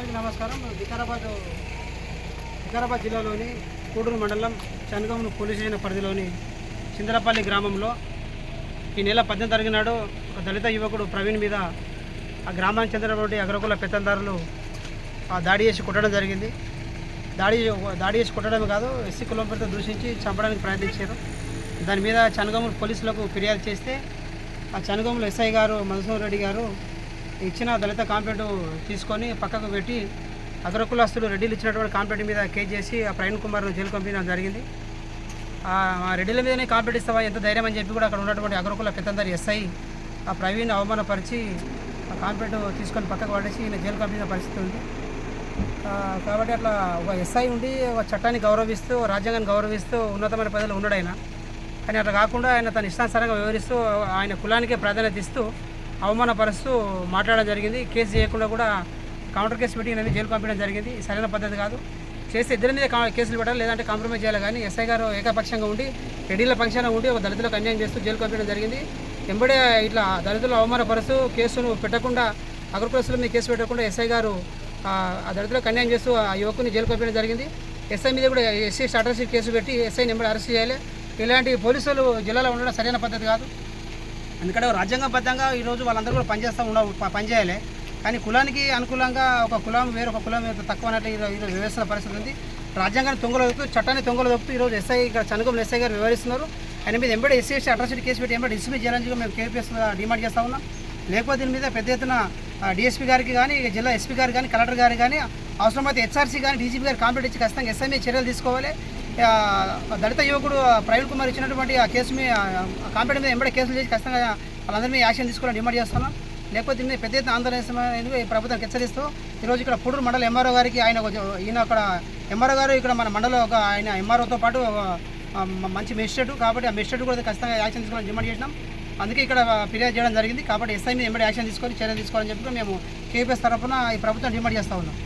అందరికీ నమస్కారం. వికారాబాద్ వికారాబాద్ జిల్లాలోని కూడూరు మండలం చనగమును పోలీస్ స్టేషన్ పరిధిలోని చిందరపల్లి గ్రామంలో ఈ నెల పద్దెనిమిది తారీఖు నాడు ఒక దళిత యువకుడు ప్రవీణ్ మీద ఆ గ్రామానికి చెందినటువంటి అగ్రకుల పెత్తందారులు ఆ దాడి చేసి కొట్టడం జరిగింది. దాడి దాడి చేసి కొట్టడమే కాదు ఎస్సీ కులం పేరుతో దూషించి చంపడానికి ప్రయత్నించారు. దాని మీద చనగములు పోలీసులకు ఫిర్యాదు చేస్తే ఆ చనగములు ఎస్ఐ గారు మధుసూర్ రెడ్డి గారు ఇచ్చిన దళిత కాంప్లైంట్ తీసుకొని పక్కకు పెట్టి అగ్రకులాస్తులు రెడ్డిలు ఇచ్చినటువంటి కాంప్లైంట్ మీద కేసు చేసి ఆ ప్రవీణ్ కుమార్ను జైలు పంపించడం జరిగింది. ఆ రెడ్డిల మీదనే కాంప్లైంట్ ఇస్తావా? ఎంత ధైర్యం అని చెప్పి కూడా అక్కడ ఉన్నటువంటి అగ్రకుల పెత్తందరి ఎస్ఐ ఆ ప్రవీణ్ అవమానపరిచి ఆ కాంప్లైంట్ తీసుకొని పక్కకు పడేసి ఈయన జైలు పంపించిన పరిస్థితి ఉంది. కాబట్టి అట్లా ఒక ఎస్ఐ ఉండి ఒక చట్టాన్ని గౌరవిస్తూ రాజ్యాంగాన్ని గౌరవిస్తూ ఉన్నతమైన పదవిలో ఉన్నాడు ఆయన. కానీ అట్లా కాకుండా ఆయన తన ఇష్టానుసారంగా వివరిస్తూ ఆయన కులానికే ప్రాధాన్యత ఇస్తూ అవమానపరుస్తూ మాట్లాడడం జరిగింది. కేసు చేయకుండా కూడా కౌంటర్ కేసు పెట్టి జైలు పంపించడం జరిగింది. సరైన పద్ధతి కాదు. చేస్తే ఇద్దరి మీద కా- కేసులు పెట్టాలి లేదంటే కాంప్రమైజ్ చేయాలి. కానీ ఎస్ఐ గారు ఏకపక్షంగా ఉండి రెడ్డిల పక్షాన ఉండి ఒక దళితులకు అన్యాయం చేస్తూ జైలు పంపించడం జరిగింది. ఎంబడే ఇట్లా దళితులు అవమానపరుస్తూ కేసును పెట్టకుండా అగ్రకులస్తుల మీద కేసు పెట్టకుండా ఎస్ఐ గారు ఆ దళితులకు అన్యాయం చేస్తూ ఆ యువకుని జైలు పంపించడం జరిగింది. ఎస్ఐ మీద కూడా ఎస్సీ స్టాటర్షిప్ కేసు పెట్టి ఎస్ఐని ఎంబడి అరెస్ట్ చేయాలి. ఇలాంటి పోలీసులు జిల్లాలో ఉండడం సరైన పద్ధతి కాదు. ఎందుకంటే రాజ్యాంగబద్ధంగా ఈరోజు వాళ్ళందరూ కూడా పనిచేస్తూ ఉండ పనిచేయాలి. కానీ కులానికి అనుకూలంగా ఒక కులం వేరొక కులం వేరు తక్కువ అన్నట్టు ఈరోజు వ్యవస్థల పరిస్థితి ఉంది. రాజ్యాంగాన్ని తొంగలు దొక్కుతూ చట్టాన్ని తొంగలు దొక్కుతూ ఈరోజు ఎస్ఐ ఇక్కడ చనుగం ఎస్ఐ గారు వివరిస్తున్నారు ఆయన మీద ఎంబడి ఎస్సీ ఎస్టీ అట్రాసిటీ కేసు పెట్టి ఎంబడి డిస్మిస్ చేయాలని మేము కేపీఎస్ డిమాండ్ చేస్తా ఉన్నాం. లేకపోతే దీని మీద పెద్ద ఎత్తున డిఎస్పీ గారికి కానీ జిల్లా ఎస్పీ గారు కానీ కలెక్టర్ గారికి కానీ అవసరమైతే హెచ్ఆర్సీ కానీ డీజీపీ గారు కాంప్లీట్ ఇచ్చి ఖచ్చితంగా ఎస్ఐ చర్యలు తీసుకోవాలి. దళిత యువకుడు ప్రవీణ్ కుమార్ ఇచ్చినటువంటి ఆ కేసు మీద కాంప్లైంట్ మీద ఎంబడే కేసులు చేసి ఖచ్చితంగా వాళ్ళందరి మీద యాక్షన్ తీసుకోవాలని డిమాండ్ చేస్తున్నాం లేకపోతే మీద పెద్ద ఎత్తున ఆందోళన ఈ ప్రభుత్వం హెచ్చరిస్తూ ఈరోజు ఇక్కడ పూడూరు మండల ఎంఆర్ఓ గారికి ఆయన ఒక- ఈయన అక్కడ ఎంఆర్ఓ గారు ఇక్కడ మన మండలం ఒక ఆయన ఎంఆర్ఓతో పాటు మంచి మెజిస్ట్రేట్ కాబట్టి ఆ మెజిస్ట్రేట్ కూడా ఖచ్చితంగా యాక్షన్ తీసుకోవాలని డిమాండ్ చేసినాం. అందుకే ఇక్కడ ఫిర్యాదు చేయడం జరిగింది. కాబట్టి ఎస్ఐ మీద ఎంబడి యాక్షన్ తీసుకొని చర్య తీసుకోవాలని చెప్పి మేము కేపీఎస్ తరఫున ఈ ప్రభుత్వం డిమాండ్ చేస్తూ ఉన్నాం.